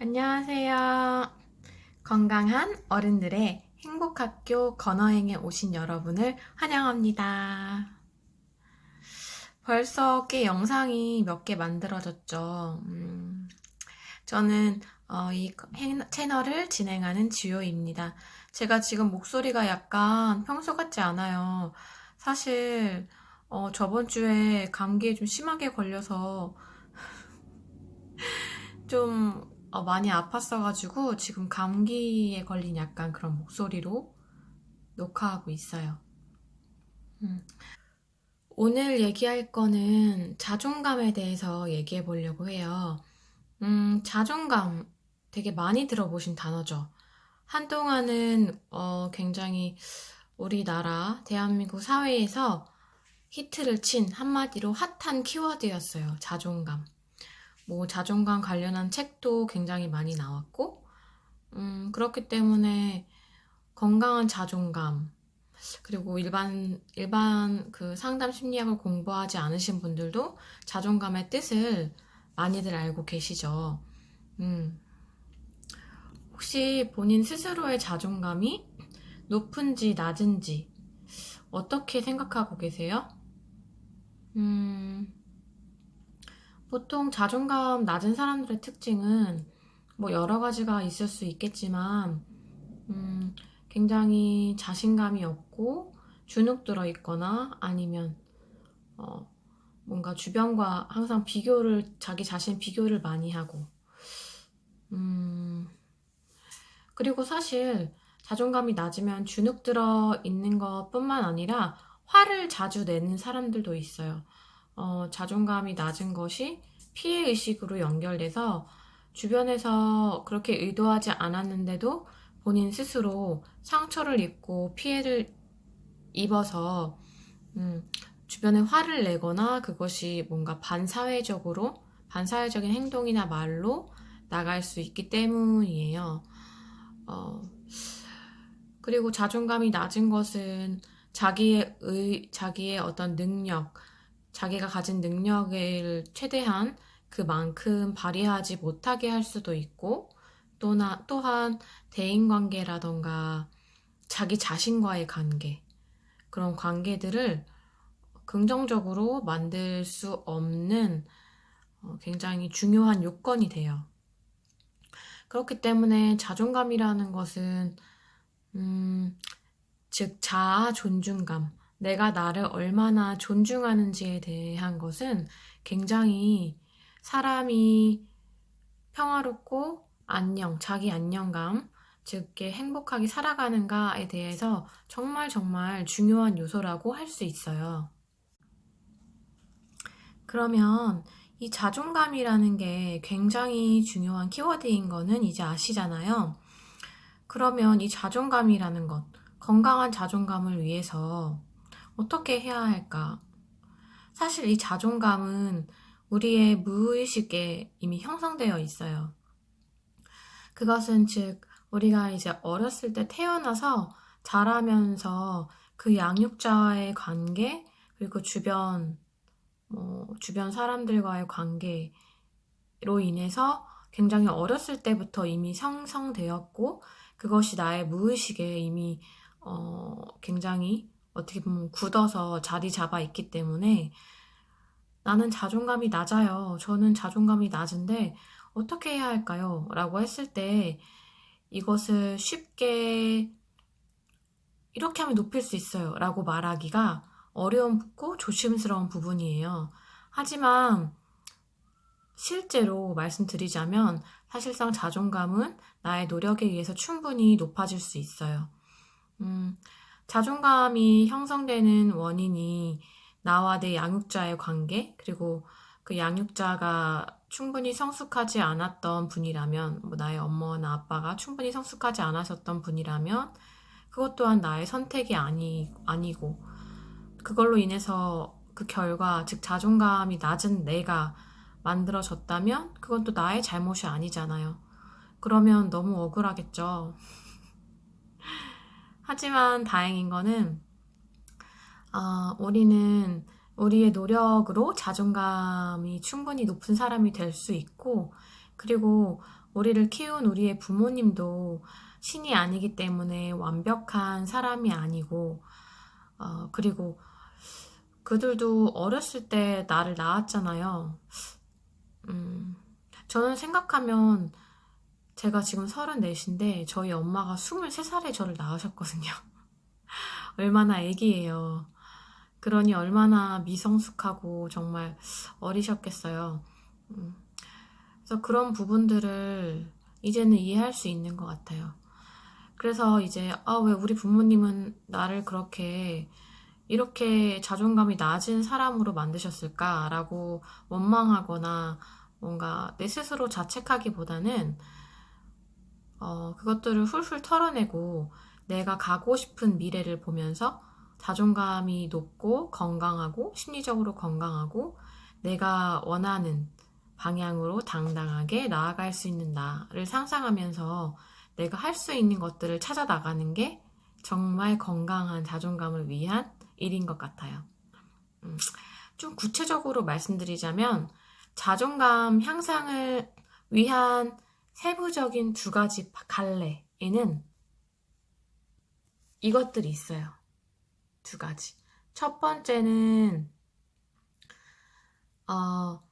안녕하세요. 건강한 어른들의 행복학교 건어행에 오신 여러분을 환영합니다. 벌써 꽤 영상이 몇 개 만들어졌죠. 음, 저는 어, 이 행- 채널을 진행하는 지효입니다. 제가 지금 목소리가 약간 평소 같지 않아요. 사실 어, 저번 주에 감기에 좀 심하게 걸려서 좀 어, 많이 아팠어가지고 지금 감기에 걸린 약간 그런 목소리로 녹화하고 있어요. 음. 오늘 얘기할 거는 자존감에 대해서 얘기해 보려고 해요. 음, 자존감 되게 많이 들어보신 단어죠. 한동안은 어, 굉장히 우리나라, 대한민국 사회에서 히트를 친 한마디로 핫한 키워드였어요. 자존감. 뭐 자존감 관련한 책도 굉장히 많이 나왔고, 음, 그렇기 때문에 건강한 자존감, 그리고 일반, 일반 그 상담 심리학을 공부하지 않으신 분들도 자존감의 뜻을 많이들 알고 계시죠. 음, 혹시 본인 스스로의 자존감이 높은지 낮은지 어떻게 생각하고 계세요? 음, 보통 자존감 낮은 사람들의 특징은 뭐 여러 가지가 있을 수 있겠지만, 음, 굉장히 자신감이 없고 주눅 들어 있거나 아니면, 어, 뭔가 주변과 항상 비교를, 자기 자신 비교를 많이 하고, 음, 그리고 사실 자존감이 낮으면 주눅 들어 있는 것 뿐만 아니라 화를 자주 내는 사람들도 있어요. 어, 자존감이 낮은 것이 피해 의식으로 연결돼서 주변에서 그렇게 의도하지 않았는데도 본인 스스로 상처를 입고 피해를 입어서 음, 주변에 화를 내거나 그것이 뭔가 반사회적으로 반사회적인 행동이나 말로 나갈 수 있기 때문이에요. 어, 그리고 자존감이 낮은 것은 자기의 의, 자기의 어떤 능력, 자기가 가진 능력을 최대한 그만큼 발휘하지 못하게 할 수도 있고, 또나, 또한 대인관계라던가 자기 자신과의 관계, 그런 관계들을 긍정적으로 만들 수 없는 어, 굉장히 중요한 요건이 돼요. 그렇기 때문에 자존감이라는 것은, 음, 즉, 자아 존중감, 내가 나를 얼마나 존중하는지에 대한 것은 굉장히 사람이 평화롭고 안녕, 자기 안녕감, 즉, 이렇게 행복하게 살아가는가에 대해서 정말 정말 중요한 요소라고 할 수 있어요. 그러면 이 자존감이라는 게 굉장히 중요한 키워드인 거는 이제 아시잖아요. 그러면 이 자존감이라는 것, 건강한 자존감을 위해서 어떻게 해야 할까? 사실 이 자존감은 우리의 무의식에 이미 형성되어 있어요. 그것은 즉, 우리가 이제 어렸을 때 태어나서 자라면서 그 양육자와의 관계, 그리고 주변, 뭐, 주변 사람들과의 관계로 인해서 굉장히 어렸을 때부터 이미 형성되었고, 그것이 나의 무의식에 이미, 어, 굉장히 어떻게 보면 굳어서 자리 잡아 있기 때문에 나는 자존감이 낮아요. 저는 자존감이 낮은데 어떻게 해야 할까요? 라고 했을 때 이것을 쉽게 이렇게 하면 높일 수 있어요. 라고 말하기가 어려움고 조심스러운 부분이에요. 하지만 실제로 말씀드리자면 사실상 자존감은 나의 노력에 의해서 충분히 높아질 수 있어요. 음, 자존감이 형성되는 원인이 나와 내 양육자의 관계, 그리고 그 양육자가 충분히 성숙하지 않았던 분이라면, 뭐 나의 엄마나 아빠가 충분히 성숙하지 않으셨던 분이라면, 그것 또한 나의 선택이 아니, 아니고, 그걸로 인해서 그 결과, 즉 자존감이 낮은 내가 만들어졌다면, 그건 또 나의 잘못이 아니잖아요. 그러면 너무 억울하겠죠. 하지만 다행인 거는, 아, 우리는 우리의 노력으로 자존감이 충분히 높은 사람이 될 수 있고, 그리고 우리를 키운 우리의 부모님도 신이 아니기 때문에 완벽한 사람이 아니고, 어, 그리고 그들도 어렸을 때 나를 낳았잖아요. 음, 저는 생각하면 제가 지금 34인데 저희 엄마가 23살에 저를 낳으셨거든요. 얼마나 애기예요. 그러니 얼마나 미성숙하고 정말 어리셨겠어요. 음, 그래서 그런 부분들을 이제는 이해할 수 있는 것 같아요. 그래서 이제, 아, 왜 우리 부모님은 나를 그렇게, 이렇게 자존감이 낮은 사람으로 만드셨을까라고 원망하거나 뭔가 내 스스로 자책하기보다는, 어, 그것들을 훌훌 털어내고 내가 가고 싶은 미래를 보면서 자존감이 높고 건강하고 심리적으로 건강하고 내가 원하는 방향으로 당당하게 나아갈 수 있는 나를 상상하면서 내가 할 수 있는 것들을 찾아 나가는 게 정말 건강한 자존감을 위한 일인 것 같아요. 음, 좀 구체적으로 말씀드리자면 자존감 향상을 위한 세부적인 두 가지 갈래에는 이것들이 있어요. 두 가지. 첫 번째는 어,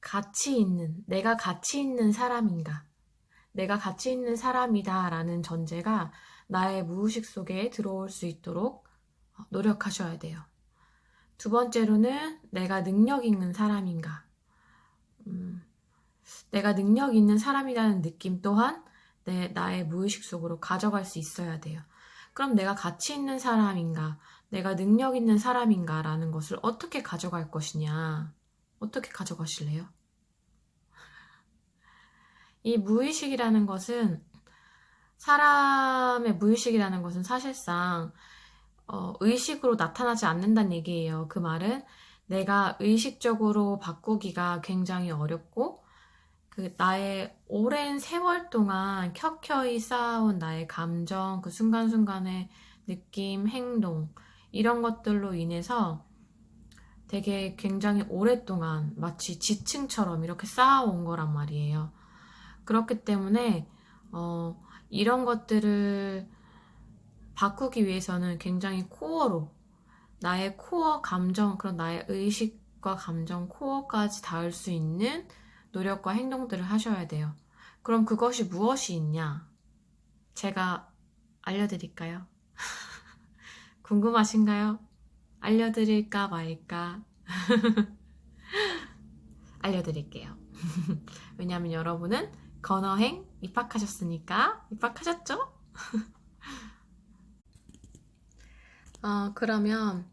가치 있는, 내가 가치 있는 사람인가? 내가 가치 있는 사람이다라는 전제가 나의 무의식 속에 들어올 수 있도록 노력하셔야 돼요. 두 번째로는 내가 능력 있는 사람인가? 음, 내가 능력 있는 사람이라는 느낌 또한 내, 나의 무의식 속으로 가져갈 수 있어야 돼요. 그럼 내가 가치 있는 사람인가? 내가 능력 있는 사람인가? 라는 것을 어떻게 가져갈 것이냐? 어떻게 가져가실래요? 이 무의식이라는 것은 사람의 무의식이라는 것은 사실상 어, 의식으로 나타나지 않는다는 얘기예요. 그 말은 내가 의식적으로 바꾸기가 굉장히 어렵고 그 나의 오랜 세월 동안 켜켜이 쌓아온 나의 감정, 그 순간순간의 느낌, 행동 이런 것들로 인해서 되게 굉장히 오랫동안 마치 지층처럼 이렇게 쌓아온 거란 말이에요. 그렇기 때문에 어, 이런 것들을 바꾸기 위해서는 굉장히 코어로 나의 코어 감정 그런 나의 의식과 감정 코어까지 닿을 수 있는 노력과 행동들을 하셔야 돼요. 그럼 그것이 무엇이 있냐? 제가 알려드릴까요? 궁금하신가요? 알려드릴까 말까? 알려드릴게요. 왜냐하면 여러분은 건어행 입학하셨으니까 입학하셨죠? 어, 그러면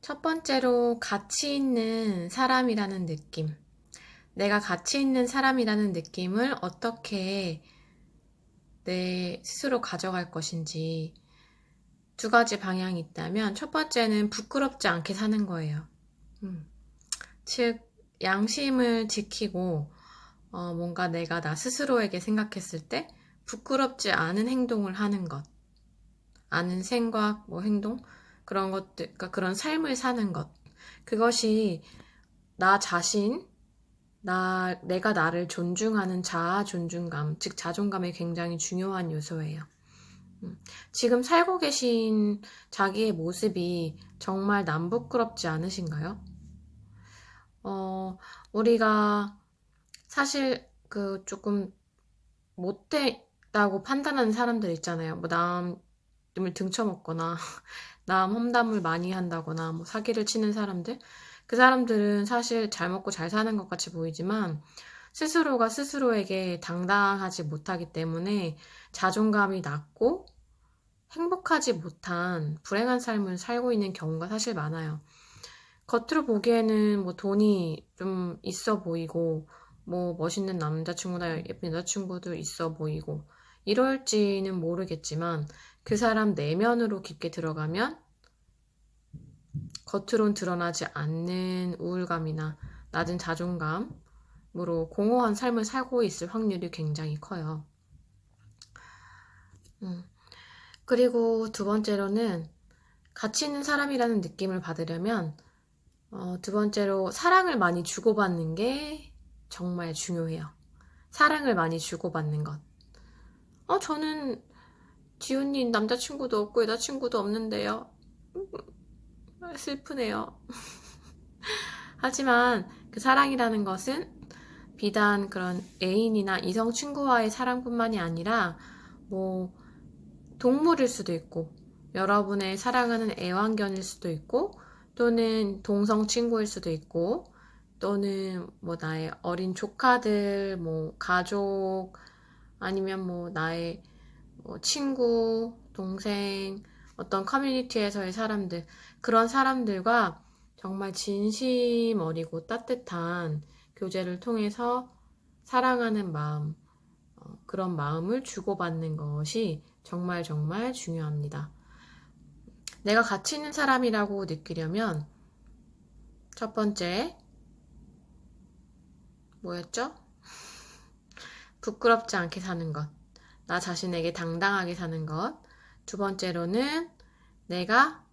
첫 번째로 가치 있는 사람이라는 느낌. 내가 가치 있는 사람이라는 느낌을 어떻게 내 스스로 가져갈 것인지 두 가지 방향이 있다면 첫 번째는 부끄럽지 않게 사는 거예요. 음. 즉, 양심을 지키고 어, 뭔가 내가 나 스스로에게 생각했을 때 부끄럽지 않은 행동을 하는 것. 아는 생각, 뭐 행동, 그런 것들, 그러니까 그런 삶을 사는 것. 그것이 나 자신, 나, 내가 나를 존중하는 자아 존중감, 즉 자존감에 굉장히 중요한 요소예요. 음, 지금 살고 계신 자기의 모습이 정말 남 부끄럽지 않으신가요? 어, 우리가 사실 그 조금 못됐다고 판단하는 사람들 있잖아요. 뭐 남을 등쳐먹거나 남 험담을 많이 한다거나 뭐 사기를 치는 사람들 그 사람들은 사실 잘 먹고 잘 사는 것 같이 보이지만 스스로가 스스로에게 당당하지 못하기 때문에 자존감이 낮고 행복하지 못한 불행한 삶을 살고 있는 경우가 사실 많아요. 겉으로 보기에는 뭐 돈이 좀 있어 보이고 뭐 멋있는 남자친구나 예쁜 여자친구도 있어 보이고 이럴지는 모르겠지만 그 사람 내면으로 깊게 들어가면 겉으론 드러나지 않는 우울감이나 낮은 자존감으로 공허한 삶을 살고 있을 확률이 굉장히 커요. 음. 그리고 두 번째로는 가치 있는 사람이라는 느낌을 받으려면 어, 두 번째로 사랑을 많이 주고받는 게 정말 중요해요. 사랑을 많이 주고받는 것. 어, 저는 지훈님 남자친구도 없고 여자친구도 없는데요. 음, 슬프네요. 하지만 그 사랑이라는 것은 비단 그런 애인이나 이성 친구와의 사랑뿐만이 아니라 뭐 동물일 수도 있고 여러분의 사랑하는 애완견일 수도 있고 또는 동성 친구일 수도 있고 또는 뭐 나의 어린 조카들 뭐 가족 아니면 뭐 나의 뭐 친구 동생 어떤 커뮤니티에서의 사람들 그런 사람들과 정말 진심 어리고 따뜻한 교제를 통해서 사랑하는 마음, 어, 그런 마음을 주고받는 것이 정말 정말 중요합니다. 내가 가치 있는 사람이라고 느끼려면 첫 번째, 뭐였죠? 부끄럽지 않게 사는 것. 나 자신에게 당당하게 사는 것. 두 번째로는 내가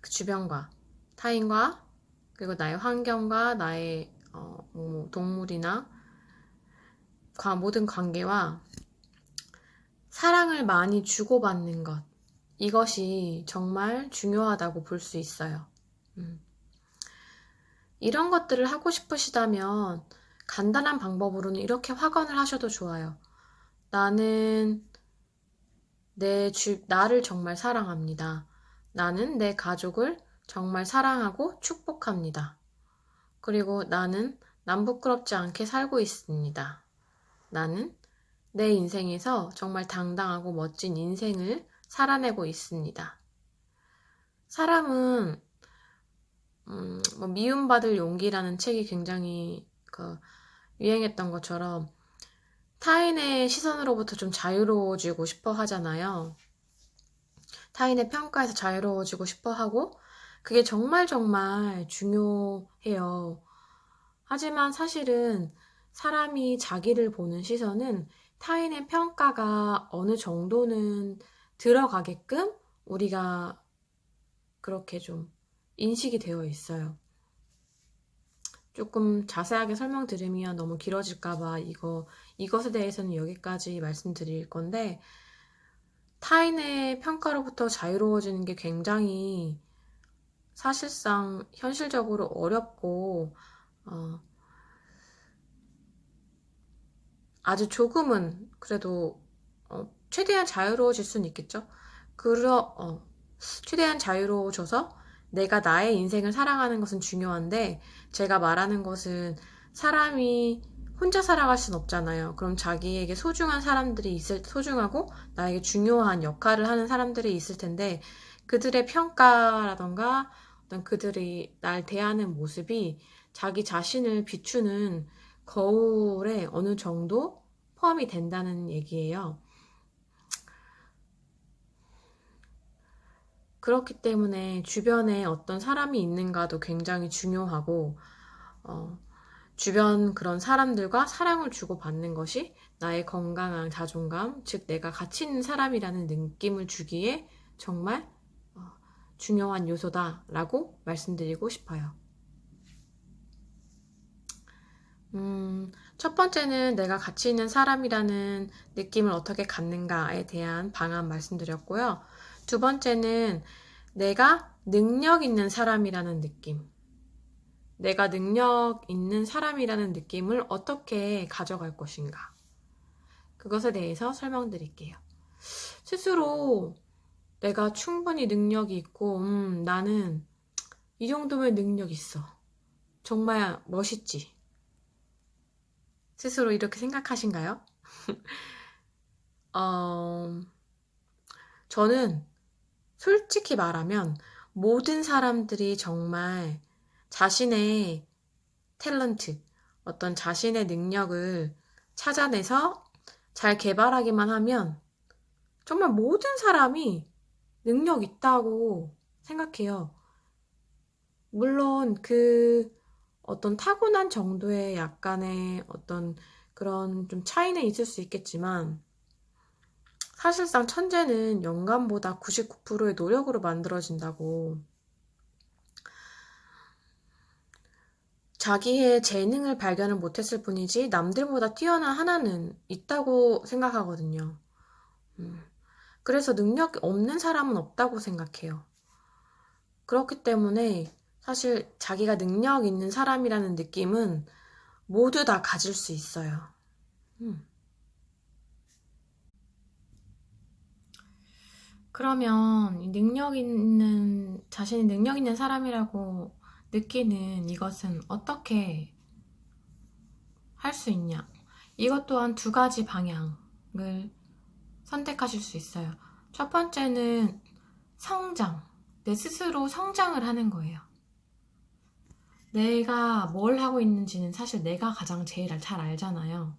그 주변과 타인과 그리고 나의 환경과 나의 어, 뭐 동물이나 모든 관계와 사랑을 많이 주고받는 것. 이것이 정말 중요하다고 볼 수 있어요. 음. 이런 것들을 하고 싶으시다면 간단한 방법으로는 이렇게 확언을 하셔도 좋아요. 나는 내 주, 나를 정말 사랑합니다. 나는 내 가족을 정말 사랑하고 축복합니다. 그리고 나는 남 부끄럽지 않게 살고 있습니다. 나는 내 인생에서 정말 당당하고 멋진 인생을 살아내고 있습니다. 사람은 음, 뭐 미움받을 용기라는 책이 굉장히 그 유행했던 것처럼 타인의 시선으로부터 좀 자유로워지고 싶어 하잖아요. 타인의 평가에서 자유로워지고 싶어 하고 그게 정말 정말 중요해요. 하지만 사실은 사람이 자기를 보는 시선은 타인의 평가가 어느 정도는 들어가게끔 우리가 그렇게 좀 인식이 되어 있어요. 조금 자세하게 설명드리면 너무 길어질까봐 이거, 이것에 대해서는 여기까지 말씀드릴 건데, 타인의 평가로부터 자유로워지는 게 굉장히 사실상 현실적으로 어렵고, 어, 아주 조금은 그래도 어, 최대한 자유로워질 수는 있겠죠. 그러, 어, 최대한 자유로워져서 내가 나의 인생을 사랑하는 것은 중요한데 제가 말하는 것은 사람이 혼자 살아갈 순 없잖아요. 그럼 자기에게 소중한 사람들이 있을, 소중하고 나에게 중요한 역할을 하는 사람들이 있을 텐데 그들의 평가라던가 어떤 그들이 날 대하는 모습이 자기 자신을 비추는 거울에 어느 정도 포함이 된다는 얘기예요. 그렇기 때문에 주변에 어떤 사람이 있는가도 굉장히 중요하고, 어, 주변 그런 사람들과 사랑을 주고받는 것이 나의 건강한 자존감, 즉 내가 가치 있는 사람이라는 느낌을 주기에 정말 어, 중요한 요소다라고 말씀드리고 싶어요. 음, 첫 번째는 내가 가치 있는 사람이라는 느낌을 어떻게 갖는가에 대한 방안 말씀드렸고요. 두 번째는 내가 능력 있는 사람이라는 느낌. 내가 능력 있는 사람이라는 느낌을 어떻게 가져갈 것인가. 그것에 대해서 설명드릴게요. 스스로 내가 충분히 능력이 있고, 음, 나는 이 정도면 능력 있어. 정말 멋있지. 스스로 이렇게 생각하신가요? 어, 저는 솔직히 말하면 모든 사람들이 정말 자신의 탤런트, 어떤 자신의 능력을 찾아내서 잘 개발하기만 하면 정말 모든 사람이 능력 있다고 생각해요. 물론 그 어떤 타고난 정도의 약간의 어떤 그런 좀 차이는 있을 수 있겠지만 사실상 천재는 영감보다 99%의 노력으로 만들어진다고 자기의 재능을 발견을 못했을 뿐이지 남들보다 뛰어난 하나는 있다고 생각하거든요. 음, 그래서 능력이 없는 사람은 없다고 생각해요. 그렇기 때문에 사실 자기가 능력 있는 사람이라는 느낌은 모두 다 가질 수 있어요. 음. 그러면 이 능력 있는, 자신이 능력 있는 사람이라고 느끼는 이것은 어떻게 할 수 있냐? 이것 또한 두 가지 방향을 선택하실 수 있어요. 첫 번째는 성장. 내 스스로 성장을 하는 거예요. 내가 뭘 하고 있는지는 사실 내가 가장 제일 잘 알잖아요.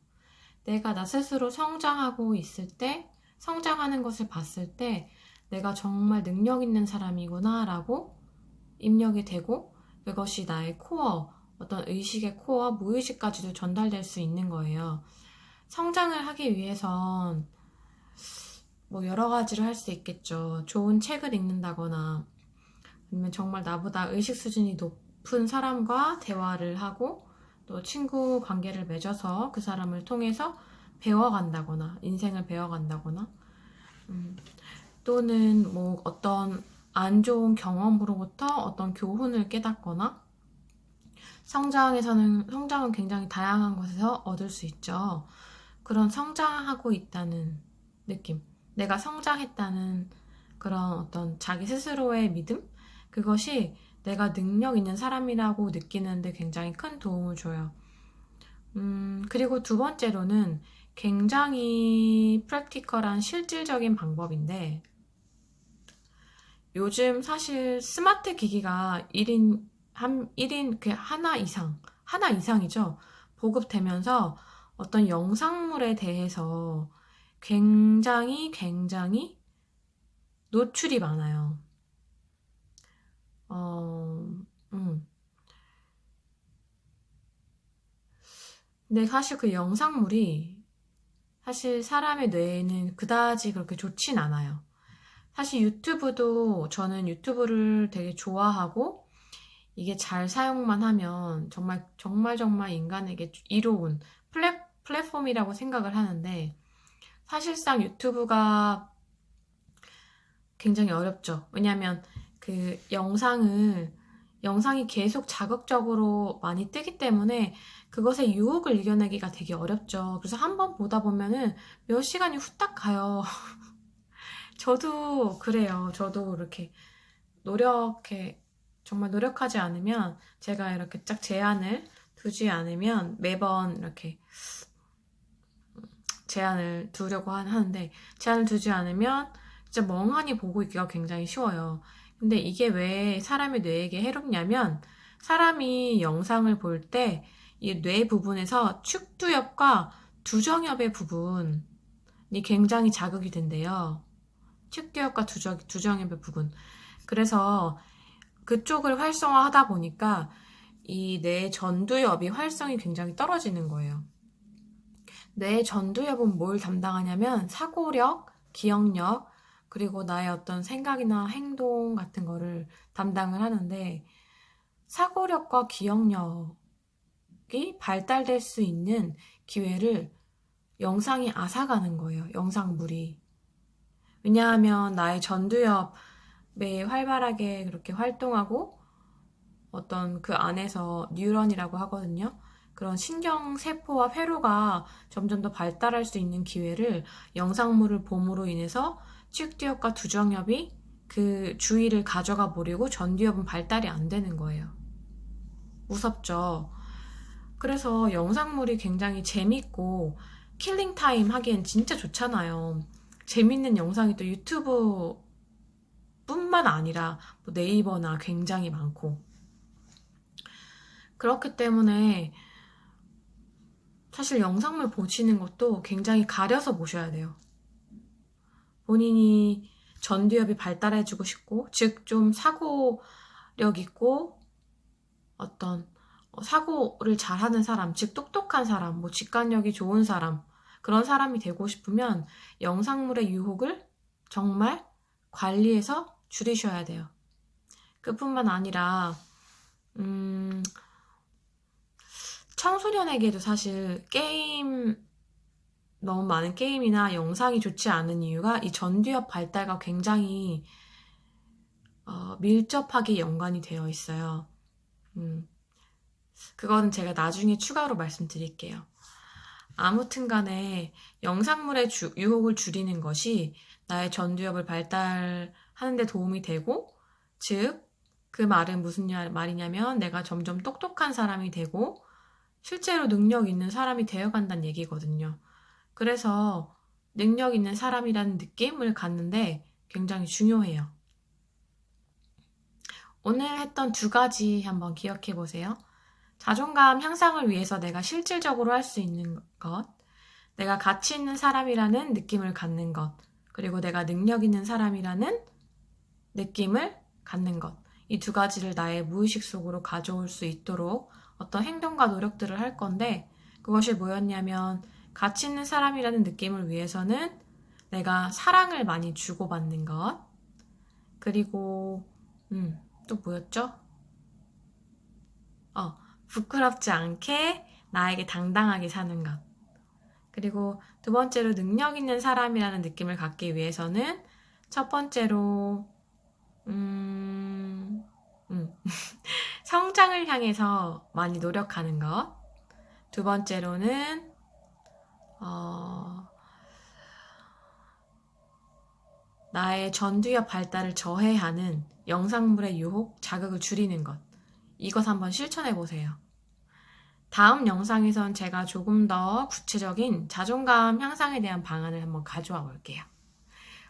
내가 나 스스로 성장하고 있을 때, 성장하는 것을 봤을 때, 내가 정말 능력 있는 사람이구나 라고 입력이 되고, 그것이 나의 코어, 어떤 의식의 코어, 무의식까지도 전달될 수 있는 거예요. 성장을 하기 위해선 뭐 여러 가지를 할 수 있겠죠. 좋은 책을 읽는다거나, 아니면 정말 나보다 의식 수준이 높은 사람과 대화를 하고, 또 친구 관계를 맺어서 그 사람을 통해서 배워간다거나, 인생을 배워간다거나, 음, 또는 뭐 어떤 안 좋은 경험으로부터 어떤 교훈을 깨닫거나, 성장에서는, 성장은 굉장히 다양한 곳에서 얻을 수 있죠. 그런 성장하고 있다는 느낌. 내가 성장했다는 그런 어떤 자기 스스로의 믿음? 그것이 내가 능력 있는 사람이라고 느끼는데 굉장히 큰 도움을 줘요. 음, 그리고 두 번째로는 굉장히 프랙티컬한 실질적인 방법인데, 요즘 사실 스마트 기기가 1인, 한, 1인 그 하나 이상, 하나 이상이죠. 보급되면서 어떤 영상물에 대해서 굉장히 굉장히 노출이 많아요. 어, 음. 근데 사실 그 영상물이 사실 사람의 뇌에는 그다지 그렇게 좋진 않아요. 사실 유튜브도 저는 유튜브를 되게 좋아하고 이게 잘 사용만 하면 정말 정말 정말 인간에게 이로운 플랫, 플랫폼이라고 생각을 하는데 사실상 유튜브가 굉장히 어렵죠. 왜냐하면 그 영상을 영상이 계속 자극적으로 많이 뜨기 때문에 그것의 유혹을 이겨내기가 되게 어렵죠. 그래서 한 번 보다 보면은 몇 시간이 후딱 가요. 저도 그래요. 저도 이렇게 노력해, 정말 노력하지 않으면 제가 이렇게 딱 제한을 두지 않으면 매번 이렇게 제한을 두려고 하는데 제한을 두지 않으면 진짜 멍하니 보고 있기가 굉장히 쉬워요. 근데 이게 왜 사람의 뇌에게 해롭냐면 사람이 영상을 볼 때 이 뇌 부분에서 축두엽과 두정엽의 부분이 굉장히 자극이 된대요. 축두엽과 두정, 두정엽의 부분. 그래서 그쪽을 활성화하다 보니까 이 뇌 전두엽이 활성이 굉장히 떨어지는 거예요. 뇌 전두엽은 뭘 담당하냐면 사고력, 기억력, 그리고 나의 어떤 생각이나 행동 같은 거를 담당을 하는데 사고력과 기억력이 발달될 수 있는 기회를 영상이 앗아가는 거예요. 영상물이. 왜냐하면 나의 전두엽에 활발하게 그렇게 활동하고 어떤 그 안에서 뉴런이라고 하거든요. 그런 신경세포와 회로가 점점 더 발달할 수 있는 기회를 영상물을 봄으로 인해서 치육두엽과 두정엽이 그 주위를 가져가 버리고 전두엽은 발달이 안 되는 거예요. 무섭죠? 그래서 영상물이 굉장히 재밌고 킬링타임 하기엔 진짜 좋잖아요. 재밌는 영상이 또 유튜브 뿐만 아니라 뭐 네이버나 굉장히 많고. 그렇기 때문에 사실 영상물 보시는 것도 굉장히 가려서 보셔야 돼요. 본인이 전두엽이 발달해주고 싶고, 즉, 좀 사고력 있고, 어떤 어, 사고를 잘하는 사람, 즉, 똑똑한 사람, 뭐, 직관력이 좋은 사람, 그런 사람이 되고 싶으면 영상물의 유혹을 정말 관리해서 줄이셔야 돼요. 그뿐만 아니라, 음, 청소년에게도 사실 게임, 너무 많은 게임이나 영상이 좋지 않은 이유가 이 전두엽 발달과 굉장히 어, 밀접하게 연관이 되어 있어요. 음, 그거는 제가 나중에 추가로 말씀드릴게요. 아무튼 간에 영상물의 주- 유혹을 줄이는 것이 나의 전두엽을 발달하는 데 도움이 되고, 즉, 그 말은 무슨 야- 말이냐면 내가 점점 똑똑한 사람이 되고, 실제로 능력 있는 사람이 되어간다는 얘기거든요. 그래서 능력 있는 사람이라는 느낌을 갖는데 굉장히 중요해요. 오늘 했던 두 가지 한번 기억해 보세요. 자존감 향상을 위해서 내가 실질적으로 할 수 있는 것, 내가 가치 있는 사람이라는 느낌을 갖는 것, 그리고 내가 능력 있는 사람이라는 느낌을 갖는 것. 이 두 가지를 나의 무의식 속으로 가져올 수 있도록 어떤 행동과 노력들을 할 건데, 그것이 뭐였냐면, 가치 있는 사람이라는 느낌을 위해서는 내가 사랑을 많이 주고받는 것, 그리고, 음, 또 뭐였죠? 어, 부끄럽지 않게 나에게 당당하게 사는 것. 그리고 두 번째로 능력 있는 사람이라는 느낌을 갖기 위해서는 첫 번째로, 음, 음, 성장을 향해서 많이 노력하는 것. 두 번째로는, 어, 나의 전두엽 발달을 저해하는 영상물의 유혹, 자극을 줄이는 것. 이것 한번 실천해 보세요. 다음 영상에선 제가 조금 더 구체적인 자존감 향상에 대한 방안을 한번 가져와 볼게요.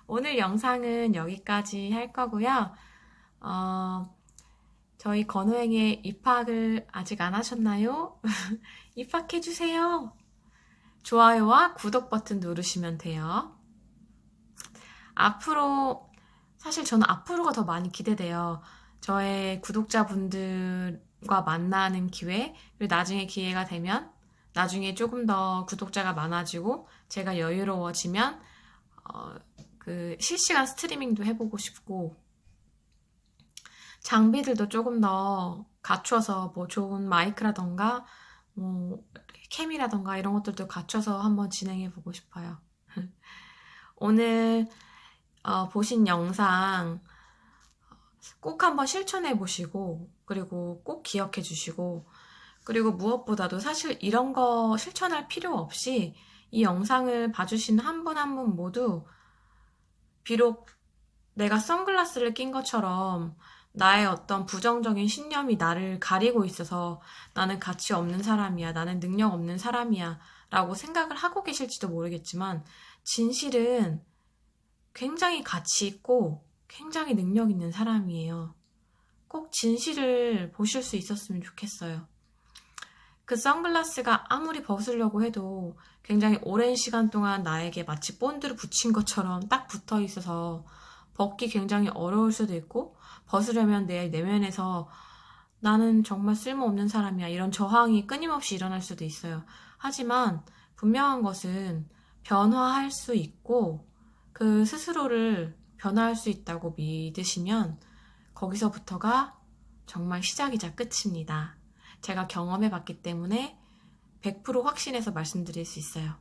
오늘 영상은 여기까지 할 거고요. 어, 저희 건호행에 입학을 아직 안 하셨나요? 입학해 주세요. 좋아요와 구독 버튼 누르시면 돼요. 앞으로 사실 저는 앞으로가 더 많이 기대돼요. 저의 구독자분들과 만나는 기회, 그리고 나중에 기회가 되면, 나중에 조금 더 구독자가 많아지고, 제가 여유로워지면, 어, 그 실시간 스트리밍도 해보고 싶고, 장비들도 조금 더 갖춰서, 뭐 좋은 마이크라던가, 뭐, 캠이라던가 이런 것들도 갖춰서 한번 진행해 보고 싶어요. 오늘, 어, 보신 영상, 꼭 한번 실천해 보시고, 그리고 꼭 기억해 주시고, 그리고 무엇보다도 사실 이런 거 실천할 필요 없이 이 영상을 봐주신 한 분 한 분 모두 비록 내가 선글라스를 낀 것처럼 나의 어떤 부정적인 신념이 나를 가리고 있어서 나는 가치 없는 사람이야, 나는 능력 없는 사람이야 라고 생각을 하고 계실지도 모르겠지만 진실은 굉장히 가치 있고 굉장히 능력 있는 사람이에요. 꼭 진실을 보실 수 있었으면 좋겠어요. 그 선글라스가 아무리 벗으려고 해도 굉장히 오랜 시간 동안 나에게 마치 본드를 붙인 것처럼 딱 붙어 있어서 벗기 굉장히 어려울 수도 있고 벗으려면 내 내면에서 나는 정말 쓸모없는 사람이야 이런 저항이 끊임없이 일어날 수도 있어요. 하지만 분명한 것은 변화할 수 있고 그 스스로를 변화할 수 있다고 믿으시면 거기서부터가 정말 시작이자 끝입니다. 제가 경험해 봤기 때문에 100% 확신해서 말씀드릴 수 있어요.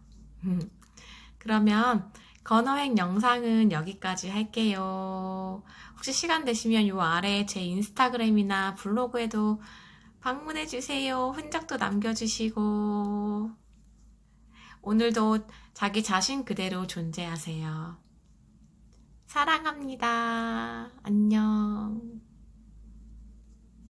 그러면 건어행 영상은 여기까지 할게요. 혹시 시간 되시면 요 아래 제 인스타그램이나 블로그에도 방문해 주세요. 흔적도 남겨 주시고 오늘도 자기 자신 그대로 존재하세요. 사랑합니다. 안녕.